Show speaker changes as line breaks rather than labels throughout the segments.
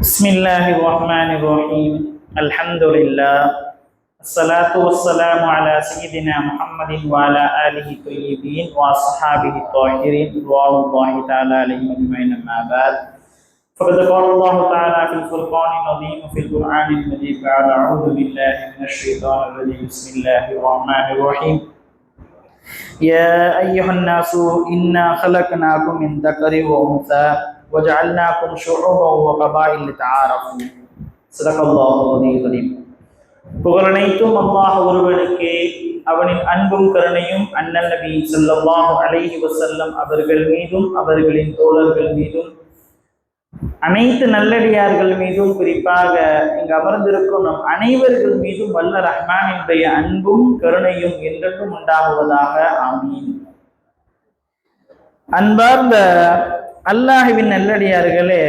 بسم الله الرحمن الرحيم. الحمد لله. الصلاة والسلام على سيدنا محمد وعلى آله الطيبين وأصحابه الطاهرين رضوان الله تعالى عليهم أجمعين أما بعد. فقد قال الله تعالى في الفرقان العظيم وفي القرآن المجيد بعد أعوذ بالله من الشيطان الرجيم. بسم الله الرحمن الرحيم. يا أيها الناس إنا خلقناكم من ذكر وأنثى. وجعلناكم شعوبا وقبائل لتعارفوا صدق الله العظيم العظيم புகழனைத்தும் அல்லாஹ் ஒருவனுக்கே அவனின் அன்பும் கருணையும் அண்ணல் நபி ஸல்லல்லாஹு அலைஹி வஸல்லம் அவர்கள் மீதும் அவர்களின் தோழர்கள் மீதும் அனைத்து நல்லடியார்கள் மீதும் குறிப்பாக இங்கு அமர்ந்திருக்கும் நம் அனைவர்கள் மீதும் வல்ல ரஹ்மானினுடைய அன்பும் கருணையும் என்றென்றும் உண்டாகுவதாக ஆமீன் அன்பார்ந்த அல்லாஹுவின் நல்லடியார்களே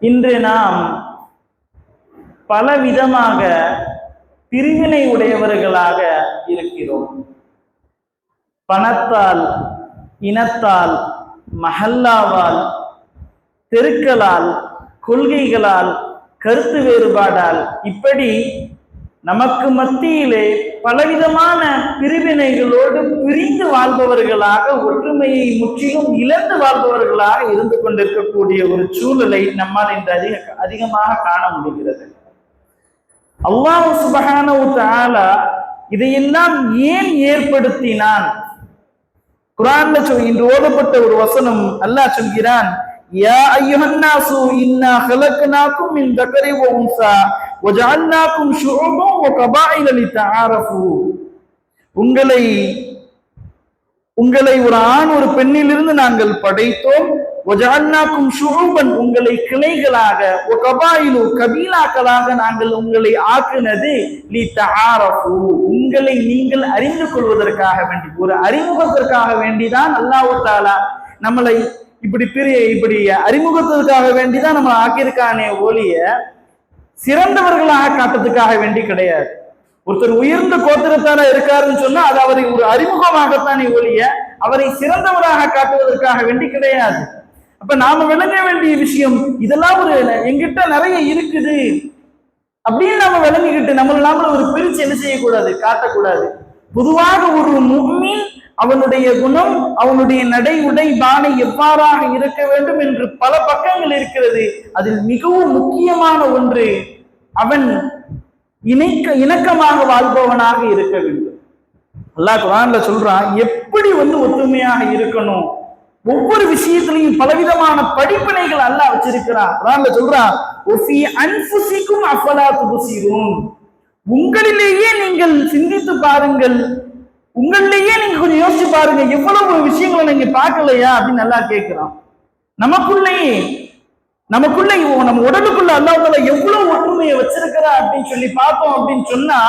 இன்று நாம் பலவிதமாக பிரிவினை உடையவர்களாக இருக்கிறோம். பணத்தால் இனத்தால் மஹல்லாவால் தெருக்களால் கொள்கைகளால் கருத்து வேறுபாடால் இப்படி நமக்கு மத்தியிலே பலவிதமான பிரிவினைகளோடு பிரிந்து வாழ்பவர்களாக ஒற்றுமையை முற்றிலும் இழந்து வாழ்பவர்களாக இருந்து கொண்டிருக்கக்கூடிய ஒரு சூழலை நம்மால் இன்று அதிக அதிகமாக காண முடிகிறது. அல்லாஹ் சுபகான தஆலா இதையெல்லாம் ஏன் ஏற்படுத்தினான்? குரான்ல சொல் இன்று ஓதப்பட்ட ஒரு வசனம் அல்லாஹ் சொல்கிறான் யா அய்யுஹன் நாசு இன்னா خلقناكم من ذكر وانثى وجعلناكم شعوبا وقبائل لتعارفوا உங்களை உங்களை ஒரு ஆண் ஒரு பெண்ணிலிருந்து நாங்கள் படைத்தோம் ஒஜான்னாக்கும் ஷுரூபன் உங்களை கிளைகளாக ஒரு கபாயிலு கபீலாக்களாக நாங்கள் உங்களை ஆக்குனது லி தஆரஃபு உங்களை நீங்கள் அறிந்து கொள்வதற்காக வேண்டி ஒரு அறிமுகத்திற்காக வேண்டிதான் அல்லாஹ் தாலா நம்மளை இப்படி பிரிய இப்படி அறிமுகத்திற்காக வேண்டிதான் நம்ம ஆக்கியிருக்கானே ஒழிய சிறந்தவர்களாக காட்டுறதுக்காக வேண்டி கிடையாது. ஒருத்தர் உயர்ந்த கோத்திரத்தார இருக்காருன்னு சொன்னா அது அவரை ஒரு அறிமுகமாகத்தானே ஒழிய அவரை சிறந்தவராக காட்டுவதற்காக வேண்டி கிடையாது. அப்ப நாம விளங்க வேண்டிய விஷயம் இதெல்லாம் ஒரு எங்கிட்ட நிறைய இருக்குது. அப்படின்னு நம்ம விளங்கிக்கிட்டு நம்மள நாமள ஒரு பிரிச்சு என்ன செய்யக்கூடாது? காட்டக்கூடாது. பொதுவாக ஒரு முக்மீன் அவனுடைய குணம் அவனுடைய நடை உடை பானை எவ்வாறாக இருக்க வேண்டும் என்று பல பக்கங்கள் இருக்கிறது. அதில் மிகவும் முக்கியமான ஒன்று அவன் இணைக்க இணக்கமாக வாழ்பவனாக இருக்க வேண்டும். அல்லாஹ் குரான்ல சொல்றான் எப்படி வந்து ஒத்துமையாக இருக்கணும்? ஒவ்வொரு விஷயத்திலையும் பலவிதமான படிப்பினைகள் அல்லாஹ் வச்சிருக்கிறான் குரான்ல சொல்றான் ஒஃபி அஃபலா துபுசிரும் உங்களிலேயே நீங்கள் சிந்தித்து பாருங்கள் உங்களிலேயே நீங்க கொஞ்சம் யோசிச்சு பாருங்க எவ்வளவு விஷயங்களை நீங்க பார்க்கலையா அப்படின்னு நல்லா கேட்கிறோம் நமக்குள்ளேயே நமக்குள்ள நம்ம உடலுக்குள்ள அல்லாஹால எவ்வளவு ஒற்றுமையை வச்சிருக்கிறா அப்படின்னு சொல்லி பார்த்தோம் அப்படின்னு சொன்னா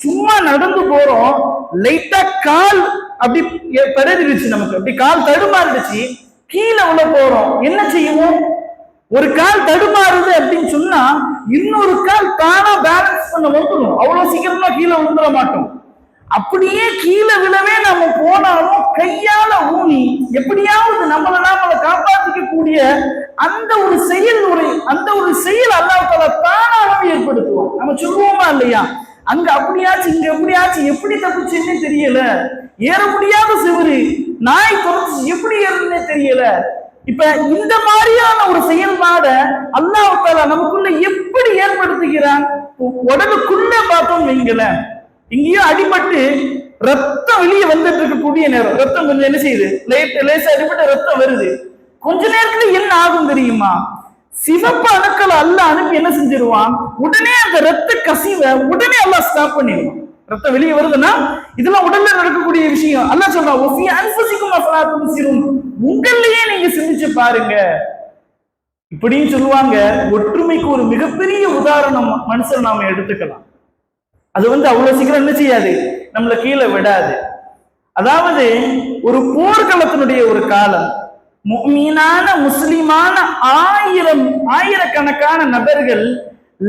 சும்மா நடந்து போறோம் லைட்டா கால் அப்படி பெருதிருச்சு நமக்கு. அப்படி கால் தடுமாறிடுச்சு கீழே உள்ள போறோம். என்ன செய்வோம்? ஒரு கால் தடுமாறுது அப்படின்னு சொன்னா இன்னொரு கால் தானா பேலன்ஸ் பண்ண வந்துடும் அவ்வளவு சீக்கிரமா கீழே விழுந்துட மாட்டோம். அப்படியே கீழே விழவே நம்ம போனாலும் கையால ஊனி எப்படியாவது நம்மளை நாமளை காப்பாற்றிக்க கூடிய அந்த ஒரு செயல் ஒரு அந்த ஒரு செயல் அல்லாஹால தானாகவே ஏற்படுத்துவோம் நம்ம சொல்லுவோமா இல்லையா? அங்க அப்படியாச்சு இங்க எப்படியாச்சும் எப்படி தப்பிச்சுன்னே தெரியல. ஏற முடியாத சிவரு நாய் தொடர்ச்சி எப்படி ஏறுன்னே தெரியல. இப்ப இந்த மாதிரியான ஒரு செயல்பாட அல்லாஹால நமக்குள்ள எப்படி ஏற்படுத்துகிறான்? உடலுக்குள்ள பார்த்தோம் வைங்களேன். இங்கேயும் அடிபட்டு ரத்தம் வெளியே வந்துட்டு இருக்கக்கூடிய நேரம். ரத்தம் கொஞ்சம் என்ன செய்யுது? லேட் லேசா அடிபட்டு ரத்தம் வருது. கொஞ்ச நேரத்துல என்ன ஆகும் தெரியுமா? சிவப்பு அணுக்கள் அல்ல அனுப்பி என்ன செஞ்சிருவான்? உடனே அந்த ரத்த கசிவை உடனே எல்லாம் ஸ்டாப் பண்ணிடுவான். ரத்தம் வெளியே வருதுன்னா இதெல்லாம் உடல்ல நடக்கக்கூடிய விஷயம். அல்ல சொல்றான் ஒஃபி அன்பசிக்கும் அஃபலாத்தும் சிறும் உங்களையே நீங்க சிந்திச்சு பாருங்க. இப்படின்னு சொல்லுவாங்க. ஒற்றுமைக்கு ஒரு மிகப்பெரிய உதாரணம் மனுஷன் நாம எடுத்துக்கலாம். அது வந்து அவ்வளவு சீக்கிரம் என்ன செய்யாது? நம்மள கீழே விடாது. அதாவது ஒரு போர்க்களத்தினுடைய ஒரு காலம் மீனான முஸ்லிமான ஆயிரம் ஆயிரக்கணக்கான நபர்கள்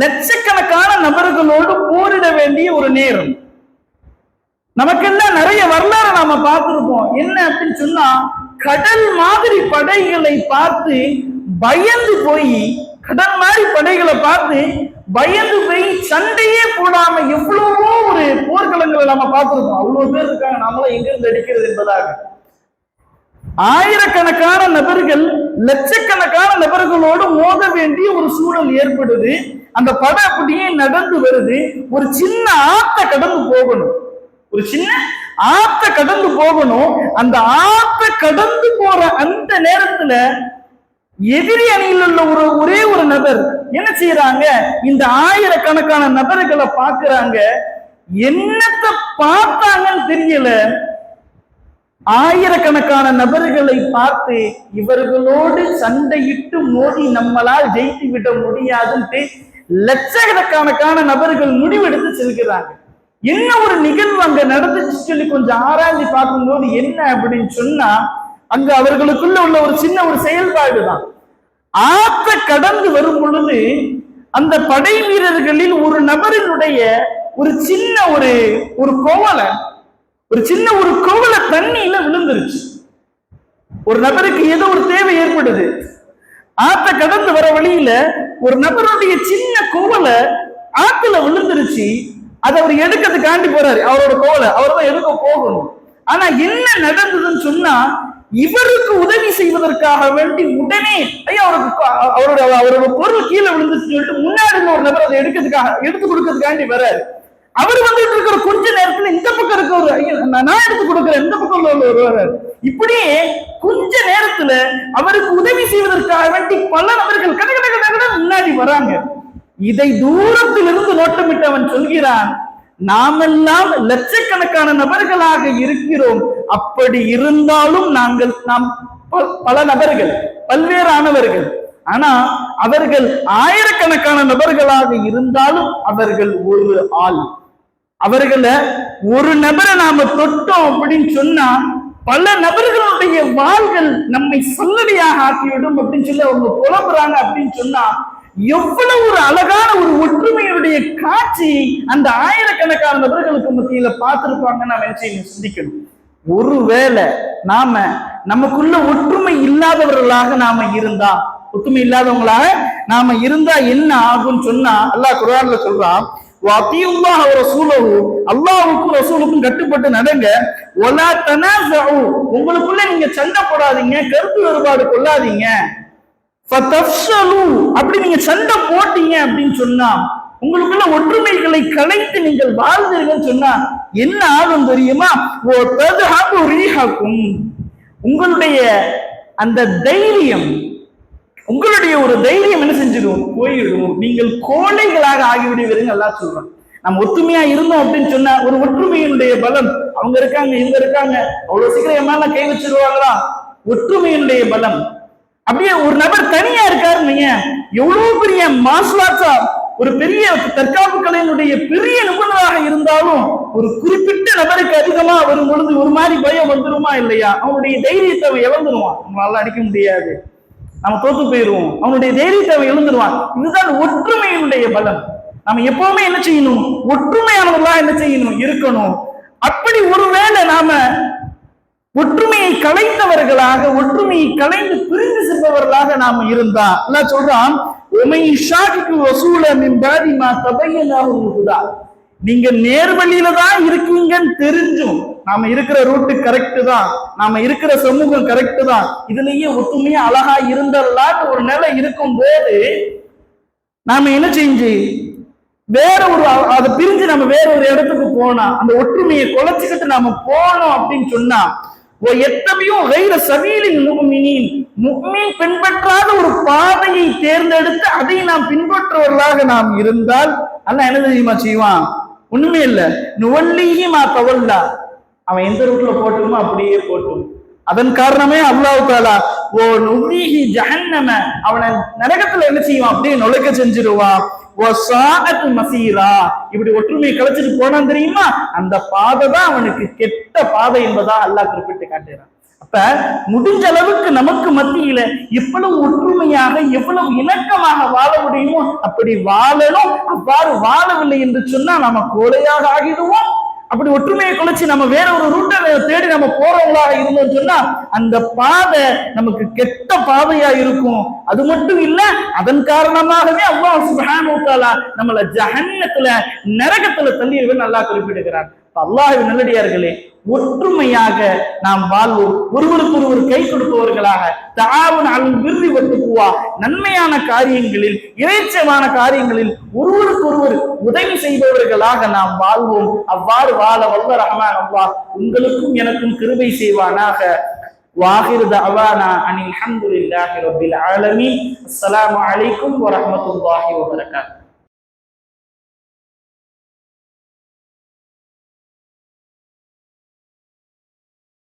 லட்சக்கணக்கான நபர்களோடு போரிட வேண்டிய ஒரு நேரம். நமக்கெல்லாம் நிறைய வரலாறு நாம பார்த்திருப்போம். என்ன அப்படின்னு சொன்னா கடல் மாதிரி படைகளை பார்த்து பயந்து போய் கடன் மாதிரி படைகளை பார்த்து பயந்து போய் சண்டையே போடாம எவ்வளவோ ஒரு போர்க்களங்களை நம்ம பார்த்திருக்கோம். அவ்வளவு பேர் இருக்காங்க. நம்மளும் எங்கிருந்து அடிக்கிறது என்பதாக. ஆயிரக்கணக்கான நபர்கள் லட்சக்கணக்கான நபர்களோடு மோத வேண்டிய ஒரு சூழல் ஏற்படுது. அந்த படம் அப்படியே நடந்து வருது. ஒரு சின்ன ஆத்த கடந்து போகணும். ஒரு சின்ன ஆத்த கடந்து போகணும். அந்த ஆத்த கடந்து போற அந்த நேரத்துல எதிரி அணியில் உள்ள ஒரு ஒரே ஒரு நபர் என்ன செய்யறாங்க இந்த ஆயிரக்கணக்கான நபர்களை பார்க்கறாங்க. என்னத்தை பார்த்தாங்கன்னு தெரியல. ஆயிரக்கணக்கான நபர்களை பார்த்து இவர்களோடு சண்டையிட்டு மோதி நம்மளால் ஜெயித்து விட முடியாதுன்ட்டு லட்சக்கணக்கான நபர்கள் முடிவெடுத்து செல்கிறாங்க. என்ன ஒரு நிகழ்வு அங்க நடந்துச்சு சொல்லி கொஞ்சம் ஆராய்ச்சி பார்க்கும்போது என்ன அப்படின்னு சொன்னா அங்கு அவர்களுக்குள்ள உள்ள ஒரு சின்ன ஒரு செயல்பாடு தான். ஆத்த கடந்து வரும் பொழுது அந்த படை வீரர்களில் ஒரு நபரினுடைய ஒரு சின்ன ஒரு ஒரு கோவலை ஒரு சின்ன ஒரு கோவலை தண்ணியில விழுந்துருச்சு. ஒரு நபருக்கு ஏதோ ஒரு தேவை ஏற்படுது. ஆத்த கடந்து வர வழியில ஒரு நபருடைய சின்ன கோவலை ஆத்துல விழுந்துருச்சு. அதை அவர் எடுக்கிறதுக்காண்டி போறாரு. அவரோட கோவலை. அவர் தான் எடுக்க போகணும். ஆனா என்ன நடந்ததுன்னு சொன்னா இவருக்கு உதவி செய்வதற்காக வேண்டி உடனே ஐயா அவருக்கு அவரோட அவரோட பொருள் கீழே விழுந்துச்சு சொல்லிட்டு முன்னாடி இருந்த ஒரு நபர் அதை எடுக்கிறதுக்காக எடுத்து கொடுக்கறதுக்காண்டி வராரு அவர் வந்துட்டு இருக்கிற கொஞ்ச நேரத்துல இந்த பக்கம் இருக்க ஒரு நான் நான் எடுத்து கொடுக்குறேன் இந்த பக்கம் உள்ள ஒரு இப்படியே கொஞ்ச நேரத்துல அவருக்கு உதவி செய்வதற்காக வேண்டி பல நபர்கள் கட கட கட முன்னாடி வராங்க. இதை தூரத்தில் இருந்து நோட்டமிட்டவன் சொல்கிறான் நாமெல்லாம் லட்சக்கணக்கான நபர்களாக இருக்கிறோம். அப்படி இருந்தாலும் நாங்கள் நாம் பல நபர்கள் பல்வேறானவர்கள். ஆனா அவர்கள் ஆயிரக்கணக்கான நபர்களாக இருந்தாலும் அவர்கள் ஒரு ஆள். அவர்களை ஒரு நபரை நாம தொட்டோம் அப்படின்னு சொன்னா பல நபர்களுடைய வாள்கள் நம்மை சொல்லடியாக ஆக்கிவிடும் அப்படின்னு சொல்லி அவங்க புலம்புறாங்க அப்படின்னு சொன்னா எவ்வளவு ஒரு அழகான ஒரு ஒற்றுமையுடைய காட்சி அந்த ஆயிரக்கணக்கான நபர்களுக்கு மத்தியில பார்த்திருப்பாங்கன்னு நாம என்ன செய்யணும் சிந்திக்கணும். ஒருவேளை நாம நமக்குள்ள ஒற்றுமை இல்லாதவர்களாக நாம இருந்தா ஒற்றுமை இல்லாதவங்களாக நாம இருந்தா என்ன ஆகும்னு சொன்னா அல்லாஹ் குரான்ல சொல்றான் அத்தியுல்லாஹ் வ ரசூலஹு அல்லாஹுக்கும் ரசூலுக்கும் கட்டுப்பட்டு நடங்க. ஒலா தனாஸு உங்களுக்குள்ள நீங்க சண்டை போடாதீங்க கருத்து வேறுபாடு கொள்ளாதீங்க. அப்படி நீங்க சண்டை போட்டீங்க அப்படின்னு சொன்னா உங்களுக்குள்ள ஒற்றுமைகளை கலைத்து நீங்கள் வாழ்ந்தீர்கள் சொன்னா என்ன ஆகும் தெரியுமா? ஓ ததுஹபு ரீஹக்கும். உங்களுடைய அந்த தைரியம் உங்களுடைய ஒரு தைரியம் என்ன செஞ்சிடும்? போயிடும். நீங்கள் கோழைகளாக ஆகிவிடுவீர்கள் நல்லா சொல்றோம் நம்ம ஒற்றுமையா இருந்தோம் அப்படின்னு சொன்னா ஒரு ஒற்றுமையினுடைய பலம். அவங்க இருக்காங்க இவங்க இருக்காங்க. அவ்வளவு சீக்கிரம் என் கை வச்சிருவாங்களா? ஒற்றுமையினுடைய பலம். அப்படியே ஒரு நபர் தனியா இருக்காருன்னு எவ்வளவு பெரிய மாஸ்லாட்சா ஒரு பெரிய தற்காப்பு கலையினுடைய பெரிய நிபுணராக இருந்தாலும் ஒரு குறிப்பிட்ட நபருக்கு அதிகமா வரும் பொழுது ஒரு மாதிரி பயம் வந்துருமா இல்லையா? அவனுடைய தைரியத்தை அவன் இழந்துருவான். நம்மளால அடிக்க முடியாது. நம்ம தோத்து போயிருவோம். அவனுடைய தைரியத்தை அவன் இழந்துருவான். இதுதான் ஒற்றுமையினுடைய பலம். நம்ம எப்பவுமே என்ன செய்யணும்? ஒற்றுமையானவர்களா என்ன செய்யணும்? இருக்கணும். அப்படி ஒருவேளை நாம ஒற்றுமையை கலைந்தவர்களாக ஒற்றுமையை கலைந்து பிரிந்து செல்பவர்களாக நாம இருந்தா. நான் சொல்றான் உமை ஷாக்கு வசூல மின்பாதி மா தபையனாகும் நீங்க நேர்வழியில தான் இருக்கீங்கன்னு தெரிஞ்சும் நாம இருக்கிற ரூட்டு கரெக்டு தான் நாம இருக்கிற சமூகம் கரெக்டு தான் இதுலயே ஒற்றுமையா அழகா இருந்தல்லாட்டு ஒரு நிலை இருக்கும் போது நாம என்ன செஞ்சு? வேற ஒரு அதை பிரிஞ்சு நம்ம வேற ஒரு இடத்துக்கு போனா அந்த ஒற்றுமையை குலைச்சிக்கிட்டு நாம போனோம் அப்படின்னு சொன்னா எத்தனையோ வைர சபீலின் முகமினின் முகமின் பின்பற்றாத ஒரு பாதையை தேர்ந்தெடுத்து அதை நாம் பின்பற்றுவர்களாக நாம் இருந்தால் அல்லாஹ் என்ன தெரியுமா செய்வான்? ஒண்ணுமே இல்ல. நுவல்லியுமா தவல்லா. அவன் எந்த ரூட்ல போட்டுமோ அப்படியே போட்டும். அதன் காரணமே அல்லாஹ் தாலா ஓ நுவீஹி ஜஹன்னம. அவனை நரகத்துல என்ன செய்வான்? அப்படியே நுழைக்க செஞ்சிருவான் மசீரா இப்படி ஒற்றுமையை கலைச்சிட்டு போனான் தெரியுமா? அந்த பாதை தான் அவனுக்கு கெட்ட பாதை என்பதா அல்லாஹ் குறிப்பிட்டு காட்டுகிறான். அப்ப முடிஞ்ச அளவுக்கு நமக்கு மத்தியில எவ்வளவு ஒற்றுமையாக எவ்வளவு இணக்கமாக வாழ முடியுமோ அப்படி வாழணும். அவ்வாறு வாழவில்லை என்று சொன்னா நாம கோலையாக ஆகிடுவோம். அப்படி ஒற்றுமையை குலைச்சு நம்ம வேற ஒரு ரூட்டை தேடி நம்ம போறவங்களாக இருந்தோம் சொன்னா அந்த பாதை நமக்கு கெட்ட பாதையா இருக்கும். அது மட்டும் இல்ல அதன் காரணமாகவே அல்லாஹ் சுப்ஹானஹு நம்மள ஜஹன்னத்துல நரகத்துல தள்ளிடுவேன் நல்லா குறிப்பிடுகிறார் அல்லாஹ் நல்லடியார்களே ஒற்றுமையாக நாம் வாழ்வோம் ஒருவருக்கு ஒருவர் கை கொடுப்பவர்களாக தாவன் அல் விருதி வட்டுக்குவா நன்மையான காரியங்களில் இறைச்சமான காரியங்களில் ஒருவருக்கு ஒருவர் உதவி செய்பவர்களாக நாம் வாழ்வோம் அவ்வாறு வாழ வல்ல ரஹ்மான் அல்லாஹ் உங்களுக்கும் எனக்கும் கிருபை செய்வானாக واخر دعوانا ان الحمد لله رب العالمين السلام عليكم ورحمه الله وبركاته